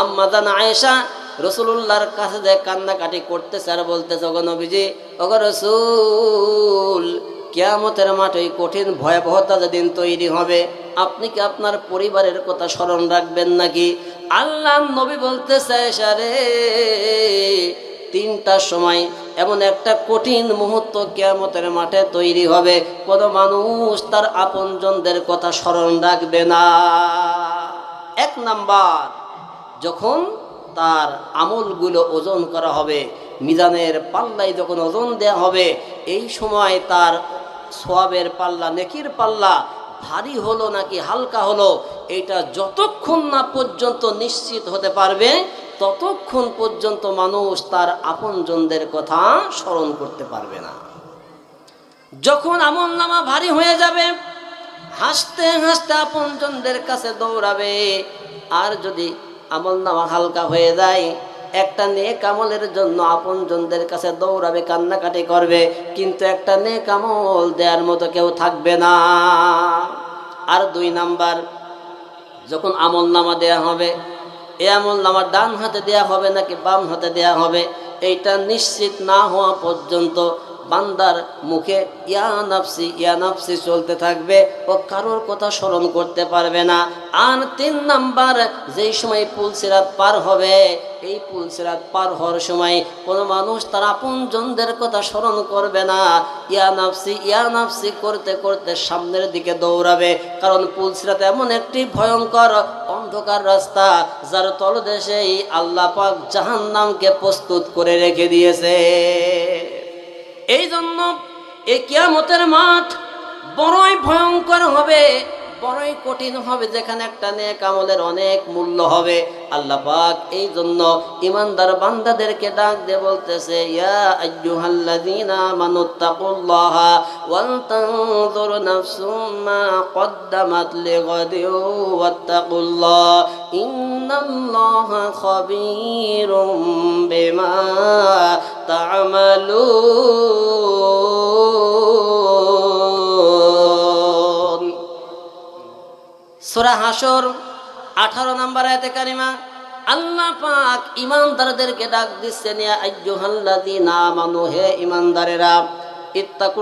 আম্মাদান আয়েশা রসুল্লাহর কাছে যে কান্নাকাটি করতেছে আর বলতেছে, ওগো নবীজি, ওগো রসুল, কেয়ামতের মাঠে কঠিন ভয়াবহতা যেদিন তৈরি হবে, আপনি কি আপনার পরিবারের কথা স্মরণ রাখবেন নাকি? আল্লাহ নবী বলতেছে, আয়েশা রে, তিনটার সময় এমন একটা কঠিন মুহূর্ত কেয়ামতের মাঠে তৈরি হবে, কোনো মানুষ তার আপনজনদের কথা স্মরণ রাখবে না। এক নাম্বার যখন তার আমলগুলো ওজন করা হবে, মিজানের পাল্লায় যখন ওজন দেয়া হবে, এই সময় তার সোয়াবের পাল্লা, নেকির পাল্লা ভারী হলো নাকি হালকা হলো, এটা যতক্ষণ না পর্যন্ত নিশ্চিত হতে পারবে, ততক্ষণ পর্যন্ত মানুষ তার আপনজনদের কথা স্মরণ করতে পারবে না। যখন আমল নামা ভারী হয়ে যাবে, হাসতে হাসতে আপনজনদের কাছে দৌড়াবে, আর যদি আমল নামা হালকা হয়ে যায়। একটা নেক আমলের জন্য আপনজনদের কাছে দৌড়াবে, কান্নাকাটি করবে, কিন্তু একটা নেক আমল দেওয়ার মতো কেউ থাকবে না। আর দুই নাম্বার, যখন আমল নামা দেয়া হবে, এ আমল নামা ডান হাতে দেয়া হবে নাকি বাম হাতে দেয়া হবে, এইটা নিশ্চিত না হওয়া পর্যন্ত বান্দার মুখে, ইয়া নাফসি ইয়া নাফসি চলতে থাকবে ও কারোর কথা স্মরণ করতে পারবে না। আর তিন নাম্বার, যেই সময় পুলসিরাত পার হবে, এই পুল সিরাত পার হওয়ার সময় কোনো মানুষ তার আপনজনদের কথা স্মরণ করবে না। ইয়া নাফসি ইয়া নাফসি করতে করতে সামনের দিকে দৌড়াবে। কারণ পুলসিরাত এমন একটি ভয়ঙ্কর অন্ধকার রাস্তা, যার তলদেশেই আল্লাহ পাক জাহান্নামকে প্রস্তুত করে রেখে দিয়েছে। এই জন্য এই কিয়ামতের মাঠ বড়ই ভয়ঙ্কর হবে, বড়ই কঠিন হবে, যেখানে একটা নেক আমলের অনেক মূল্য হবে। আল্লাহ পাক এই জন্য ইমানদার বান্দাদেরকে ডাক দিয়ে বলতেছে, ইয়া আইয়ুহাল্লাযীনা আমানুত্তাকুল্লাহা ওয়াল তানজুর নাফসুম মা কদ্দামাত লিগাদিন ওয়াত্তাকুল্লাহ। ইন্নাল্লাহা খাবীরুম বিমা তা'মালুন সোরা হাসর 18 নম্বর আয়তে কারিমা, আল্লাহ পাক ইমানদারদেরকে ডাক দিচ্ছেন, ইয়া আইয়ুহাল্লাযীনা আমানু, হে ইমানদারেরা ইত্তাকুল